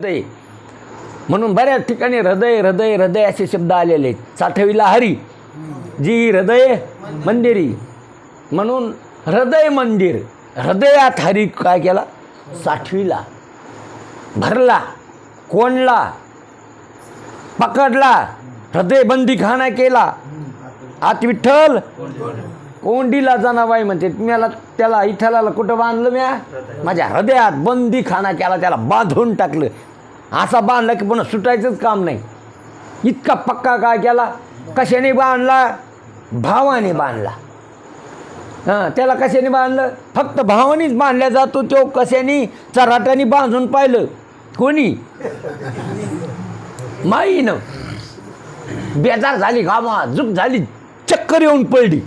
हृदय. म्हणून बऱ्याच ठिकाणी हृदय हृदय हृदय असे शब्द आलेले आहेत. साठवीला हरी. जी हृदय मंदिरी. म्हणून हृदय मंदिर. हृदयात हरी काय केला? साठवीला. भरला. कोणला? पकडला. हृदय बंदीखाना केला. आत विठ्ठल कोंडीला जनाबाई म्हणते मला त्याला इथलाला कुठं बांधलं म्या? माझ्या हृदयात बंदी खाना केला त्याला बांधून टाकलं. असा बांधला की पुन्हा सुटायचंच काम नाही. इतका पक्का काय केला? कशाने बांधला? भावाने बांधला. हां त्याला कशाने बांधलं? फक्त भावानीच बांधल्या जातो तो कशाने? चराट्याने बांधून पाहिलं. कोणी? माईनं. बेजार झाली घामा झुक झाली चक्कर येऊन पडली.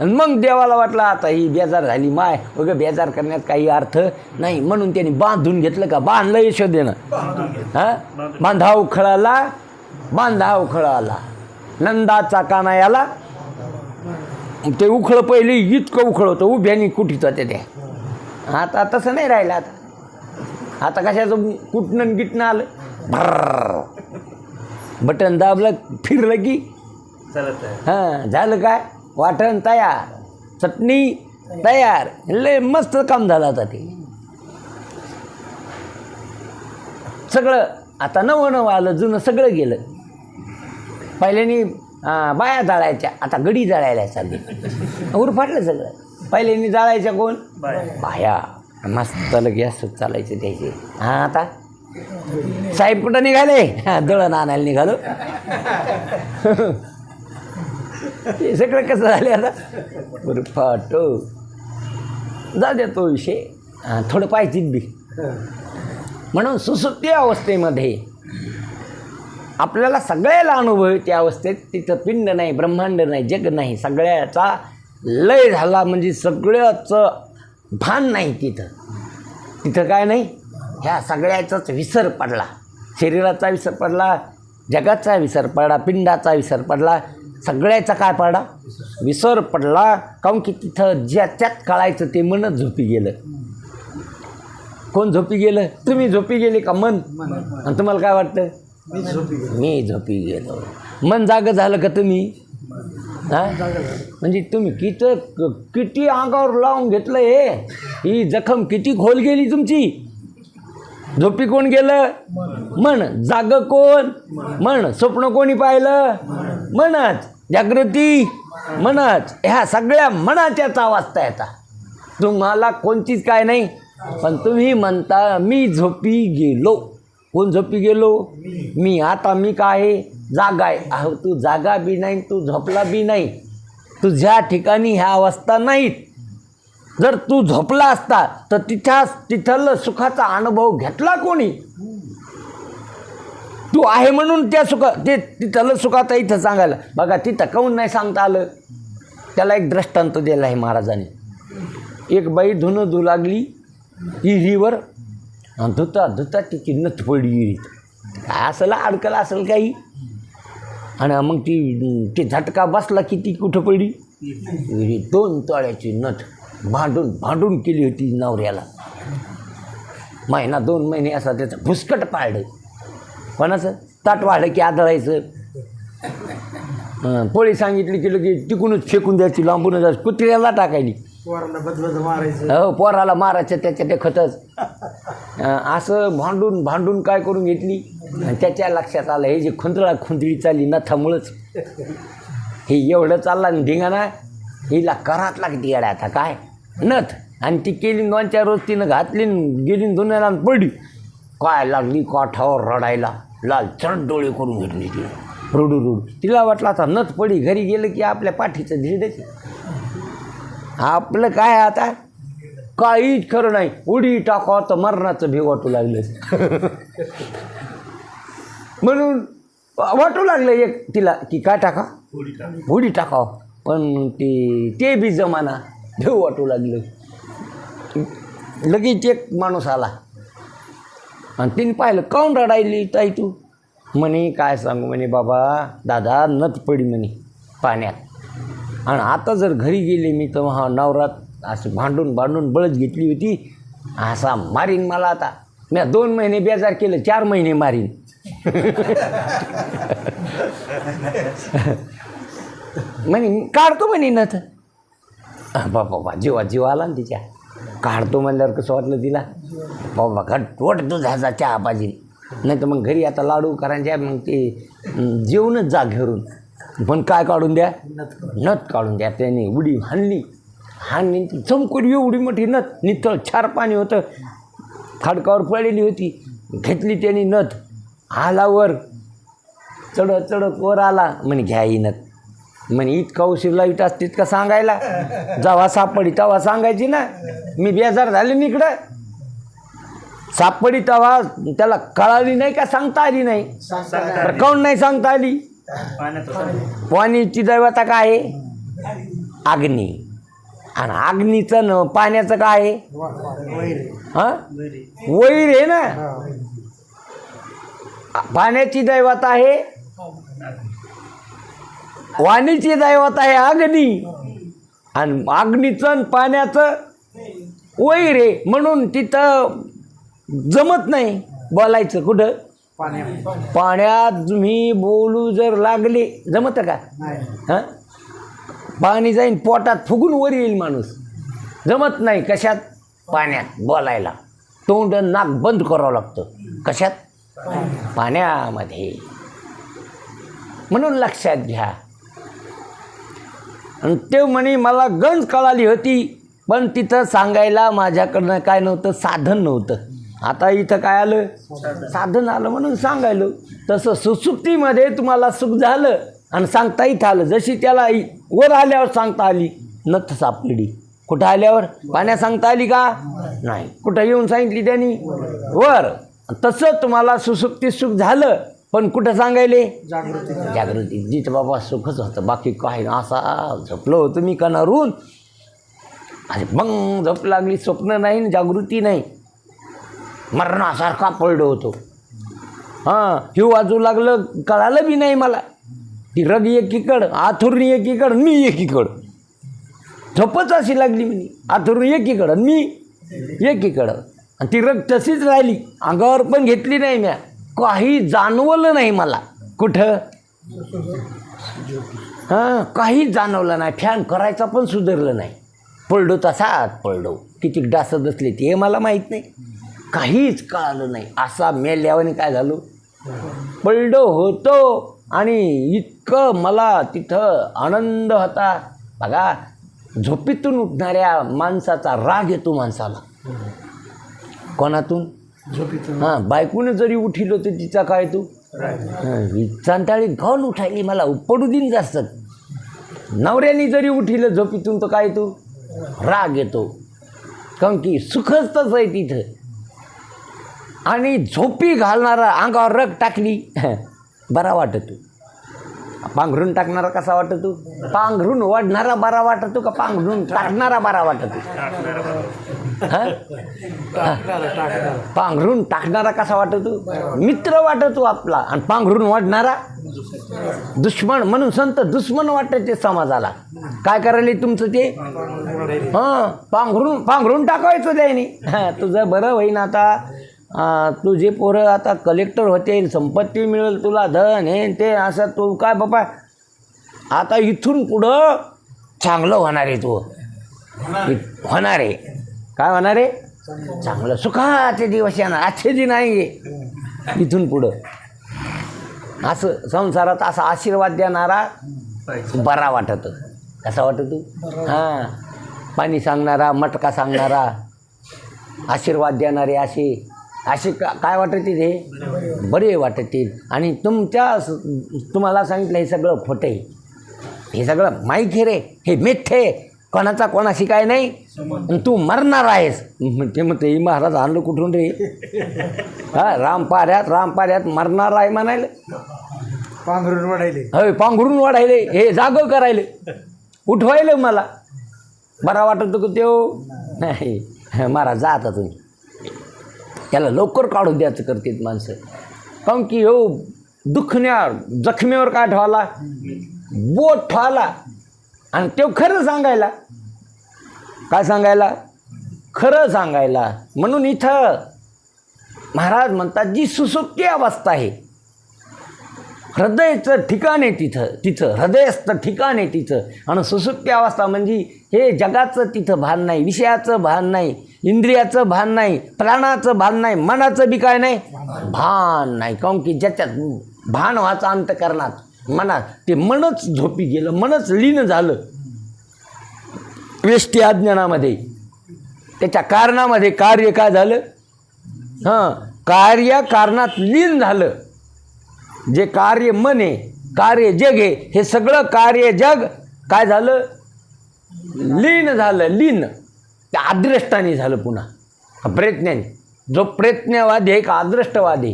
आणि मग देवाला वाटलं आता ही बेजार झाली माय. वगैरे बेजार करण्यात काही अर्थ नाही. म्हणून त्यांनी बांधून घेतलं का? बांधलं यशोदेनं. हा? बांधा उखळाला बांधा उखळाला नंदाचा काना याला. ते उखळ पहिले इतकं उखळ होतं. उभ्यानी कुठीच होते ते आता तसं नाही राहिलं आता. आता कशाचं कुठनं गिटणं आलं? भर्र बटन दाबलं फिरलं की. हां झालं काय? वाटण तयार चटणी तयार लय मस्त काम झालं आता ते. सगळं आता नवं नवं आलं जुनं सगळं गेलं. पहिल्यानी बाया जाळायच्या आता गडी जाळायला चालली उरफाटलं सगळं. पहिल्यानी जाळायच्या कोण? बाय. बाया. मस्त गॅस चालायचे त्याचे. हां आता? साहेब कुठं निघाले? हा दळण आणायला निघालो. हे सगळं कसं झाले आता? बरं फाटो. जा द्या तो विषय. थोडं पाहिजेत बी. म्हणून सुसुप्ती अवस्थेमध्ये आपल्याला सगळ्याला अनुभव येते त्या अवस्थेत. तिथं पिंड नाही ब्रह्मांड नाही जग नाही. सगळ्याचा लय झाला म्हणजे सगळ्याचं भान नाही तिथं. तिथं काय नाही? ह्या सगळ्याचाच विसर पडला. शरीराचा विसर पडला जगाचा विसर पडला पिंडाचा विसर पडला सगळ्याचा काय पडला विसर पडला. काऊन की तिथं ज्याच्यात कळायचं ते मनच झोपी गेलं. कोण झोपी गेलं? तुम्ही झोपी गेले का मन? आणि तुम्हाला काय वाटतं? मी झोपी गेलो. मन जाग झालं का तुम्ही? हा? म्हणजे तुम्ही किती किती अंगावर लावून घेतलं हे? ही जखम किती खोल गेली तुमची? झोपी कोण गेलं? मन. जाग कोण? मन. स्वप्न कोणी पाहिलं? मनच. जागृती मनच ह्या सगळ्या मनाच्याचा वाचता येता. तुम्हाला कोणतीच काय नाही पण तुम्ही म्हणता मी झोपी गेलो. कोण झोपी गेलो? मी. आता मी काय आहे? जागा आहे. अहो तू जागा बी नाही तू झोपला बी नाही. तुझ्या ठिकाणी ह्या अवस्था नाहीत. जर तू झोपला असता तर तिथं तिथलं सुखाचा अनुभव घेतला कोणी? तू आहे म्हणून त्या सुखा ते तिथलं सुखाता इथं सांगायला बघा तिथं काऊन नाही सांगता आलं? त्याला एक दृष्टांत दिला आहे महाराजाने. एक बाई धुणं धू लागली विहिरीवर आणि धुता धुता तिची नथ पडली विहिरीत काय असेल अडकल असेल काही? आणि मग ती ते झटका बसला की ती कुठं पडली? विहिरीत दोन तळ्याची नथ भांडून भांडून केली होती नवऱ्याला. महिना दोन महिने असा त्याचं भुसकट पाळलं. कोणाचं ताट वाढलं की आदळायचं पोळी सांगितली की की तिकूनच फेकून द्यायची लांबूनच जायची. कुत्र्याला टाकायली. पोरांना बदबद मारायचं. हो पोराला मारायचं त्याच्या ते खतच असं भांडून भांडून काय करून घेतली? आणि त्याच्या लक्षात आलं हे जे खुंदळा खुंदळी चालली नथामुळंच. हे एवढं चालला आणि धिंगाणा हिला करात लागते येड्या आता काय? नथ. आणि ती केली दोन चार रोज तिनं घातली न गेली न धुण्याला पडली. काय लागली काठावर रडायला. लाल चढ डोळे करून घेतली ती. रडू रडू. तिला वाटलं आता नथ पडी घरी गेलं की आपल्या पाठीचं धिरडच आपलं काय आता? काहीच खरं नाही. उडी टाकावं तर मरणाचं भी वाटू लागलं. म्हणून वाटू लागलं एक तिला की काय टाका. उडी टाकावं. पण ते ते बी जमाना भेव वाटू लागलं. लगेच एक माणूस आला. आणि तिने पाहिलं काऊन रडायली ताई तू? म्हणे काय सांगू म्हणे बाबा दादा नथ पडी म्हणे पाण्यात. आणि आता जर घरी गेले मी तर हा नवरात असं भांडून भांडून बळच घेतली होती. असा मारीन मला आता. मी दोन महिने बेजार केलं चार महिने मारीन. म्हणे काढतो म्हणे नथ. बाबा बा जीवा जीव आला ना तिच्या. काढतो म्हणल्यावर कसं वाटलं तिला? बाबा घट वट दुधाचा चहा पाहिजे. नाही तर मग घरी आता लाडू करायच्या मग ते जेवणच जा घेरून. पण काय काढून द्या? नथ काढून. द्या त्याने. उडी हाणली. हाणली ती चमकडी एवढी मोठी नथ. नितळ छार पाणी होतं. खाडकावर पडलेली होती. घेतली त्याने नथ. आला वर. चढत चढत वर आला. म्हणे घ्या ही नथ. म्हणे इतका उशीर लाइट असते इतका सांगायला? जेव्हा सापडी तेव्हा सांगायची ना. मी बेजार झाले ना इकडं. सापडी तेव्हा त्याला कळाली नाही का सांगता आली नाही. तर काऊन नाही सांगता आली? पाणीची दैवता काय आहे? अग्नी. आणि अग्नीचं न पाण्याचं काय आहे? हां? वैर आहे ना. पाण्याची दैवत आहे? वाणीची दैवत आहे अग्नी. आणि अग्नीचं आणि पाण्याचं वैर आहे म्हणून तिथं जमत नाही बोलायचं कुठं? पाण्यात तुम्ही बोलू जर लागले जमतं का? हां? पाणी जाईन पोटात फुगून वर येईल माणूस. जमत नाही कशात? पाण्यात बोलायला. तोंड नाक बंद करावं लागतं. कशात? पाण्यामध्ये. म्हणून लक्षात घ्या. आणि ते म्हणे मला गंज कळाली होती पण तिथं सांगायला माझ्याकडनं काय नव्हतं साधन नव्हतं. आता इथं काय आलं? साधन आलं म्हणून सांगायलो. तसं सुसुप्तीमध्ये तुम्हाला सुख झालं आणि सांगता इथं आलं. जशी त्याला वर आल्यावर सांगता आली नथ सापडली. कुठं आल्यावर? पाण्या सांगता आली का? नाही. कुठं येऊन सांगितली त्यांनी? वर. तसं तुम्हाला सुसुप्ती सुख झालं. पण कुठं सांगायले? जागृती. जागृती. जिथं बाबा सुखच होतं. बाकी काय ना असा झोपलो होतो मी कणारून आणि मग झोप लागली. स्वप्न नाही जागृती नाही. मरणासारखा पडलो होतो. हां हिव वाजू लागलं कळालं बी नाही मला. ती रग एकीकडं आथुरणी एकीकडं मी एकीकडं. झोपच अशी लागली म्हणे. आथुरणी एकीकडं मी एकीकडं. आणि ती रग तशीच राहिली. अंगावर पण घेतली नाही म्या. काही जाणवलं नाही मला. कुठं? हां काही जाणवलं नाही. फॅन करायचा पण सुधारलं नाही. पडलो तसाच पळडो किती डासत बसले ते मला माहीत नाही. काहीच कळालं नाही. असा मेल्यावाने काय झालो? पळडो होतो आणि इतकं मला तिथं आनंद होता. बघा झोपेतून उठणाऱ्या माणसाचा राग येतो माणसाला. कोणातून? हां बायकोने जरी उठिलो तर तिचा काय तू? चांताळी घाऊन उठायली मला पडू दिन जास्त. नवऱ्याने जरी उठिलं झोपीतून तर काय तू? राग येतो. काऊन की सुखच तसं आहे तिथं. आणि झोपी घालणारा अंगावर रग टाकली बरा वाटतो. पांघरून टाकणारा कसा वाटतो? पांघरून वाढणारा बरा वाटतो का पांघरून टाकणारा बरा वाटतो. पांघरून टाकणारा कसा वाटतो? मित्र वाटतो आपला. आणि पांघरून वाढणारा दुश्मन म्हणून संत दुश्मन वाटायचे समाजाला. काय करायला तुमचं ते? हां पांघरून पांघरून टाकायचं त्याने. हां तुझं बरं होईन आता. तुझे पोरं आता कलेक्टर होते संपत्ती मिळेल तुला धन हे ते असं तू काय बाबा? आता इथून पुढं चांगलं होणार आहे तू. होणार आहे. काय होणार आहे चांगलं. सुखाचे दिवस येणार. आजचे दिन आहे इथून पुढं. असं संसारात असा आशीर्वाद देणारा बरा वाटत. कसा वाटतो हां. पाणी सांगणारा मटका सांगणारा आशीर्वाद देणारे असे. असे का काय वाटतील हे? बरे वाटतील आणि तुमच्या तुम्हाला सांगितलं हे सगळं खोटं आहे. हे सगळं माहीत रे. हे मिथ्य आहे कोणाचा कोणाशी काय नाही? आणि तू मरणार आहेस. ते म्हणते "ही महाराज आणलं कुठून रे? हा राम पाऱ्यात राम पाऱ्यात मरणार आहे म्हणायला. पांघरून वाढायले. होय पांघरून वाढायले. हे जाग करायले. उठवायले मला. बरा वाटत का त्यो. नाही महाराज जा आता तुम्ही. त्याला लवकर काढून द्यायचं करतात माणसं. काऊन की हो दुखण्यावर जखमेवर काय ठेवाला बोट ठेवाला आणि तो खरं सांगायला. काय सांगायला? खरं सांगायला. म्हणून इथं महाराज म्हणतात जी सुसुप्ती अवस्था आहे हृदयचं ठिकाण आहे तिथं तिथं हृदयस्थ ठिकाण आहे तिथं. आणि सुसुप्ती अवस्था म्हणजे हे जगाचं तिथं भान नाही विषयाचं भान नाही इंद्रियाचं भान नाही प्राणाचं भान नाही मनाचं बी काय नाही? भान नाही. काऊन की ज्याच्यात भान व्हायचं अंत करणार मनात. ते मनच झोपी गेलं मनच लीन झालं. वेष्टी अज्ञानामध्ये. त्याच्या कारणामध्ये कार्य काय झालं? हां कार्य कारणात लीन झालं. जे कार्य मन आहे कार्य जग आहे हे सगळं कार्य जग. काय झालं? लीन झालं लीन. त्या अदृष्टाने झालं पुन्हा. प्रयत्नाने जो प्रयत्नवादी आहे का अदृष्टवादी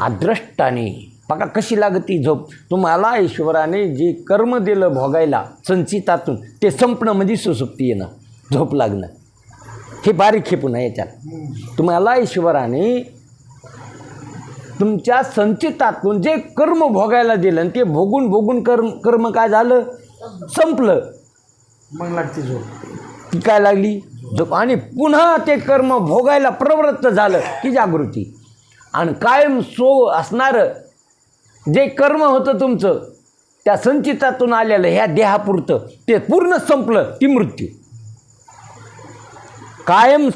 अदृष्टाने बघा कशी लागती झोप. तुम्हाला ईश्वराने जे कर्म दिलं भोगायला संचितातून ते संपणं म्हणजे सुसुप्ती येणं झोप लागणं. हे बारीक हे पुन्हा याच्यात. तुम्हाला ईश्वराने तुमच्या संचितातून जे कर्म भोगायला दिलं आणि ते भोगून भोगून कर्म कर्म काय झालं? संपलं. मग लागते झोप. ती काय लागली? झोप. आणि पुन्हा ते कर्म भोगायला प्रवृत्त झालं की जागृती. आणि कायम सो असणारं जे कर्म होतं तुमचं त्या संचितातून आलेलं ह्या देहापुरतं ते पूर्ण संपलं ती मृत्यू. कायम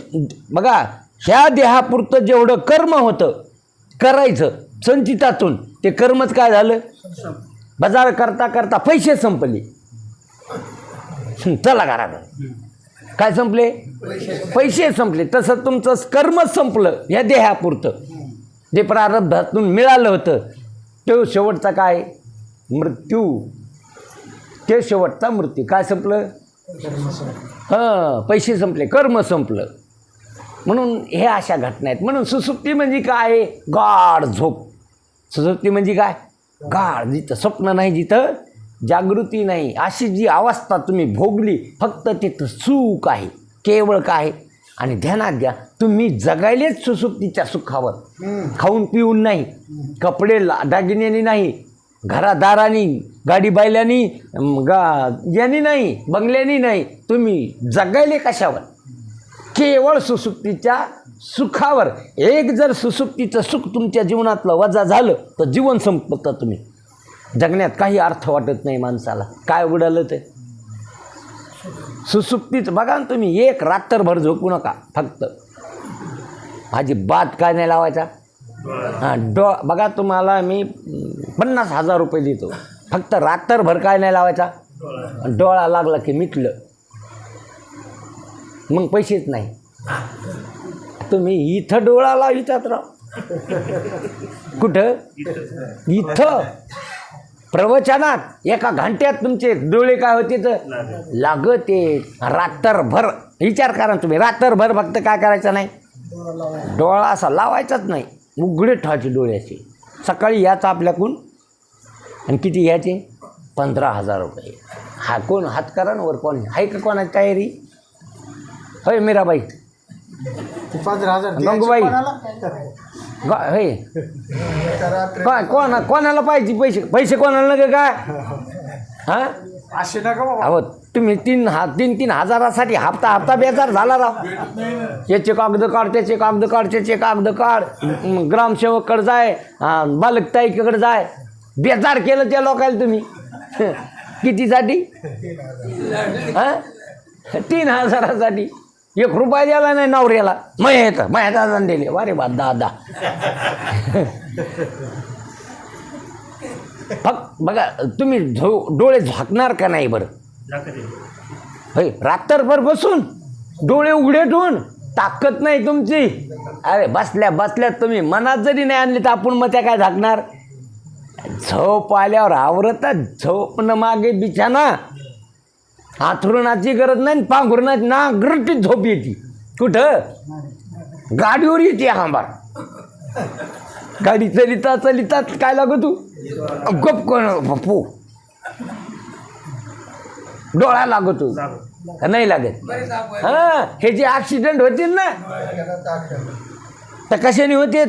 बघा ह्या देहापुरतं जेवढं कर्म होतं करायचं संचितातून ते कर्मच काय झालं? बाजार करता करता पैसे संपले. चला करा काय संपले? पैसे संपले. तसं तुमचं कर्मच संपलं ह्या देहापुरतं. जे प्रारब्धातून मिळालं होतं तो शेवटचा काय? मृत्यू. ते शेवटचा मृत्यू. काय संपलं? हां पैसे संपले कर्म संपलं. म्हणून हे अशा घटना आहेत. म्हणून सुसुप्ती म्हणजे काय? गाढ झोप. सुसुप्ती म्हणजे काय? गाढ. जिथं स्वप्न नाही जिथं जागृती नाही. अशी जी अवस्था तुम्ही भोगली फक्त तिथं सुख आहे. केवळ काय? आणि ध्यानात घ्या तुम्ही जगायलेच सुसुप्तीच्या सुखावर. खाऊन पिऊन नाही कपडे ला- दागिन्यांनी नाही घरादारानी गाडी अम, गा यांनी नाही बंगल्यानी नाही तुम्ही जगायले कशावर? केवळ सुसुप्तीच्या सुखावर. एक जर सुसुप्तीचं सुख तुमच्या जीवनातलं वजा झालं तर जीवन संपतं तुम्ही. जगण्यात काही अर्थ वाटत नाही माणसाला. काय उडालं ते? सुसुप्तीचं. बघा ना तुम्ही एक रात्रभर झोपू नका फक्त. माझी बात काय नाही लावायचा. हां डो बघा तुम्हाला मी पन्नास हजार रुपये देतो. फक्त रात्रभर काय नाही लावायचा. डोळा लागला की मिटलं. मग पैसेच नाही. तुम्ही इथं डोळा लावितात राव कुठं? इथं. प्रवचनात एका घंट्यात तुमचे डोळे काय होते तर लागते. रात्रभर. विचार करा तुम्ही. रात्रभर फक्त काय करायचं नाही? डोळा असा लावायचाच नाही. उघडे ठेवायचे डोळ्याचे सकाळी याचा आपल्याकडून. आणि किती घ्यायचे? पंधरा हजार रुपये. हा कोण? हात करा ना वर कोण? आहे का कोणाची तयारी? होय मीराबाई. पंधरा हजार गंगूबाई. होय काय कोणा कोणाला पाहिजे पैसे? पैसे कोणाला नका काय हां? असे नका अहो तुम्ही तीन हा तीन तीन हजारासाठी हप्ता हप्ता बेजार झाला राव. याचे कागद काढ त्याचे कागद काढ त्याचे कागद काढ. ग्रामसेवककडे जाय हा, बालकताईकडे जाय. बेजार केलं त्या लोकायला तुम्ही. कितीसाठी? हा? तीन हजारासाठी. एक रुपया द्यायला नाही नवऱ्याला. मग येतं मग दादा दिले. अरे बा दादा. फक्त बघा तुम्ही झो डोळे झाकणार का नाही बरं? होय रात्रभर बसून डोळे उघडे ठेवून ताकद नाही तुमची. अरे बसल्या बसल्यात तुम्ही मनात जरी नाही आणली तर आपण मग त्या काय झाकणार? झोप आल्यावर आवरतात झोपणं मागे बिछाना. हाथरुणाची गरज नाही पांघरुणाची ना ग्रटीत झोप येते. कुठं? गाडीवर येते आंबार गाडी चलिता चलिता काय लागत तू? गप कोण पप्पू. डोळा लागतो तू. नाही लागत. हां हे जे ॲक्सिडेंट होतील ना तर कशाने होते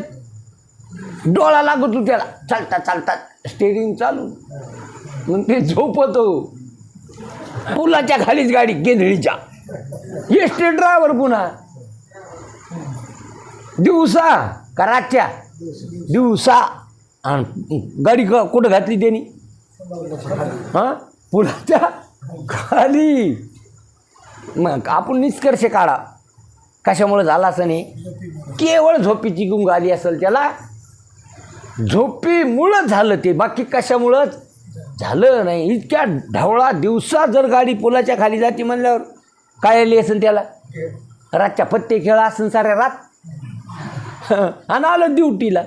डोळा लागतो त्याला. चालता चालता स्टेरिंग चालू. मग ते झोपतो. पुलाच्या खालीच गाडी केंद्रीच्या एसटी ड्रायव्हर पुन्हा. दिवसा का रातच्या? दिवसा. आणि गाडी क- कुठं घातली त्यांनी? हां? पुलाच्या खाली. मग आपण निष्कर्ष काढा. कशामुळे झाला असं नाही? केवळ झोपीची गुंग आली असेल त्याला. झोपीमुळं झालं ते. बाकी कशामुळंच? झालं नाही. इतक्या ढवळा दिवसा जर गाडी पुलाच्या खाली जाते म्हणल्यावर काय आली असेल त्याला? रातच्या पत्ते खेळा असेल साऱ्या रात. आणि आलं ड्युटीला.